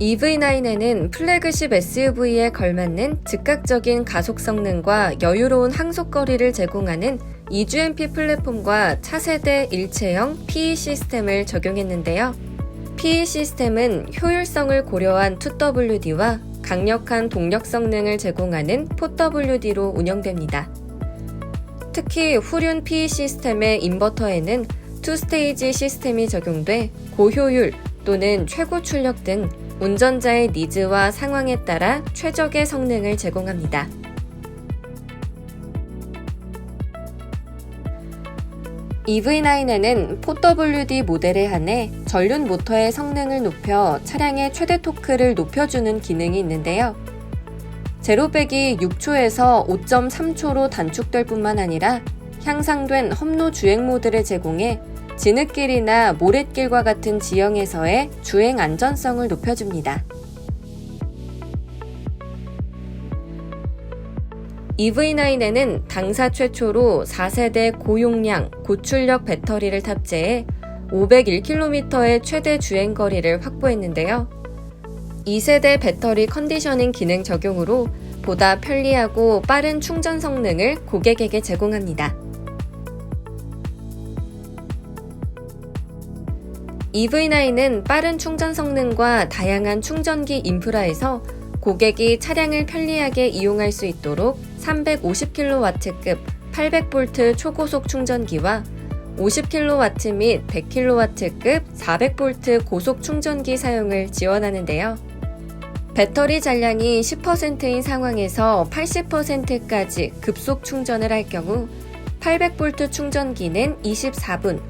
EV9에는 플래그십 SUV에 걸맞는 즉각적인 가속 성능과 여유로운 항속거리를 제공하는 2GMP 플랫폼과 차세대 일체형 PE 시스템을 적용했는데요. PE 시스템은 효율성을 고려한 2WD와 강력한 동력 성능을 제공하는 4WD로 운영됩니다. 특히 후륜 PE 시스템의 인버터에는 투스테이지 시스템이 적용돼 고효율 또는 최고 출력 등 운전자의 니즈와 상황에 따라 최적의 성능을 제공합니다. EV9에는 4WD 모델에 한해 전륜 모터의 성능을 높여 차량의 최대 토크를 높여주는 기능이 있는데요. 제로백이 6초에서 5.3초로 단축될 뿐만 아니라 향상된 험로 주행 모드를 제공해 진흙길이나 모랫길과 같은 지형에서의 주행 안전성을 높여줍니다. EV9에는 당사 최초로 4세대 고용량, 고출력 배터리를 탑재해 501km의 최대 주행 거리를 확보했는데요. 2세대 배터리 컨디셔닝 기능 적용으로 보다 편리하고 빠른 충전 성능을 고객에게 제공합니다. EV9은 빠른 충전 성능과 다양한 충전기 인프라에서 고객이 차량을 편리하게 이용할 수 있도록 350kW급 800V 초고속 충전기와 50kW 및 100kW급 400V 고속 충전기 사용을 지원하는데요. 배터리 잔량이 10%인 상황에서 80%까지 급속 충전을 할 경우 800V 충전기는 24분,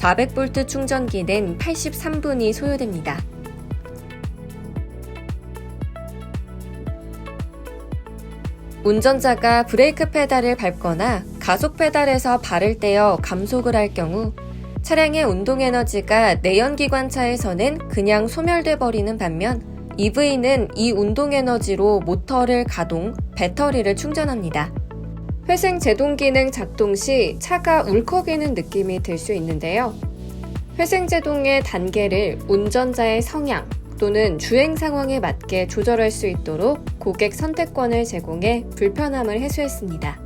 400V 충전기는 83분이 소요됩니다. 운전자가 브레이크 페달을 밟거나 가속 페달에서 발을 떼어 감속을 할 경우 차량의 운동 에너지가 내연기관차에서는 그냥 소멸돼 버리는 반면 EV는 이 운동 에너지로 모터를 가동, 배터리를 충전합니다. 회생 제동 기능 작동 시 차가 울컥이는 느낌이 들 수 있는데요. 회생 제동의 단계를 운전자의 성향 또는 주행 상황에 맞게 조절할 수 있도록 고객 선택권을 제공해 불편함을 해소했습니다.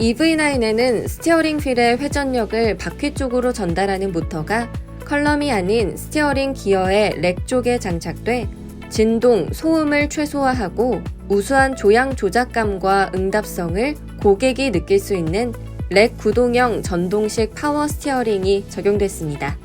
EV9에는 스티어링 휠의 회전력을 바퀴 쪽으로 전달하는 모터가 컬럼이 아닌 스티어링 기어의 렉 쪽에 장착돼 진동, 소음을 최소화하고 우수한 조향 조작감과 응답성을 고객이 느낄 수 있는 렉 구동형 전동식 파워 스티어링이 적용됐습니다.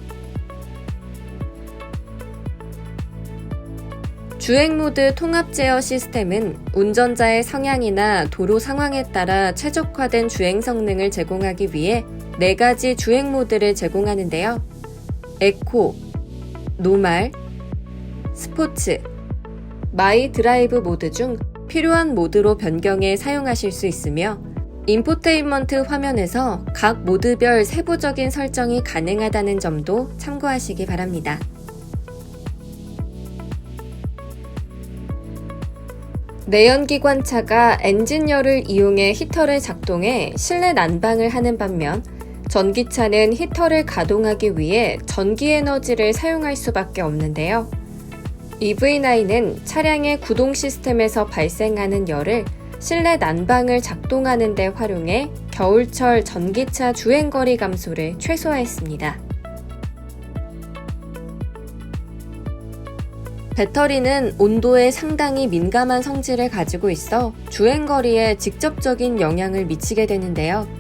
주행 모드 통합 제어 시스템은 운전자의 성향이나 도로 상황에 따라 최적화된 주행 성능을 제공하기 위해 4가지 주행 모드를 제공하는데요. 에코, 노말, 스포츠, 마이 드라이브 모드 중 필요한 모드로 변경해 사용하실 수 있으며 인포테인먼트 화면에서 각 모드별 세부적인 설정이 가능하다는 점도 참고하시기 바랍니다. 내연기관차가 엔진열을 이용해 히터를 작동해 실내 난방을 하는 반면 전기차는 히터를 가동하기 위해 전기 에너지를 사용할 수밖에 없는데요. EV9은 차량의 구동 시스템에서 발생하는 열을 실내 난방을 작동하는 데 활용해 겨울철 전기차 주행거리 감소를 최소화했습니다. 배터리는 온도에 상당히 민감한 성질을 가지고 있어 주행거리에 직접적인 영향을 미치게 되는데요.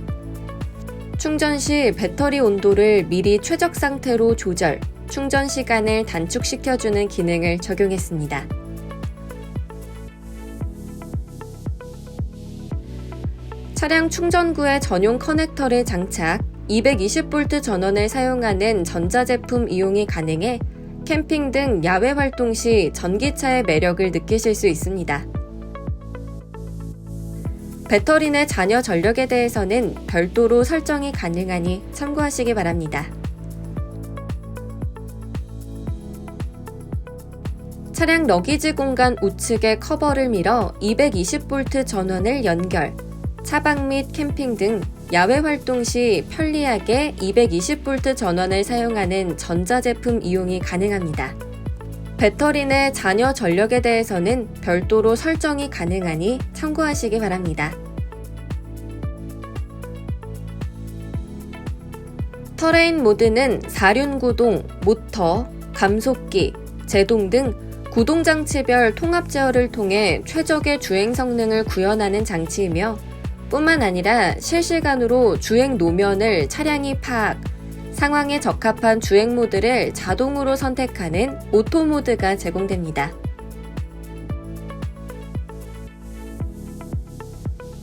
충전 시 배터리 온도를 미리 최적 상태로 조절, 충전 시간을 단축시켜주는 기능을 적용했습니다. 차량 충전구에 전용 커넥터를 장착, 220V 전원을 사용하는 전자제품 이용이 가능해 캠핑 등 야외 활동 시 전기차의 매력을 느끼실 수 있습니다. 배터리 내 잔여 전력에 대해서는 별도로 설정이 가능하니 참고하시기 바랍니다. 차량 러기지 공간 우측에 커버를 밀어 220V 전원을 연결, 차박 및 캠핑 등 야외 활동 시 편리하게 220V 전원을 사용하는 전자제품 이용이 가능합니다. 배터리 내 잔여 전력에 대해서는 별도로 설정이 가능하니 참고하시기 바랍니다. 터레인 모드는 사륜 구동, 모터, 감속기, 제동 등 구동 장치별 통합 제어를 통해 최적의 주행 성능을 구현하는 장치이며 뿐만 아니라 실시간으로 주행 노면을 차량이 파악, 상황에 적합한 주행 모드를 자동으로 선택하는 오토 모드가 제공됩니다.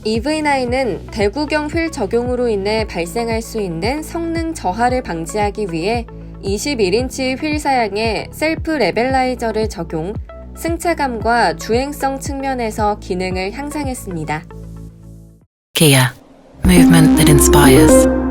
EV9은 대구경 휠 적용으로 인해 발생할 수 있는 성능 저하를 방지하기 위해 21인치 휠 사양에 셀프 레벨라이저를 적용, 승차감과 주행성 측면에서 기능을 향상했습니다. Kia, movement that inspires.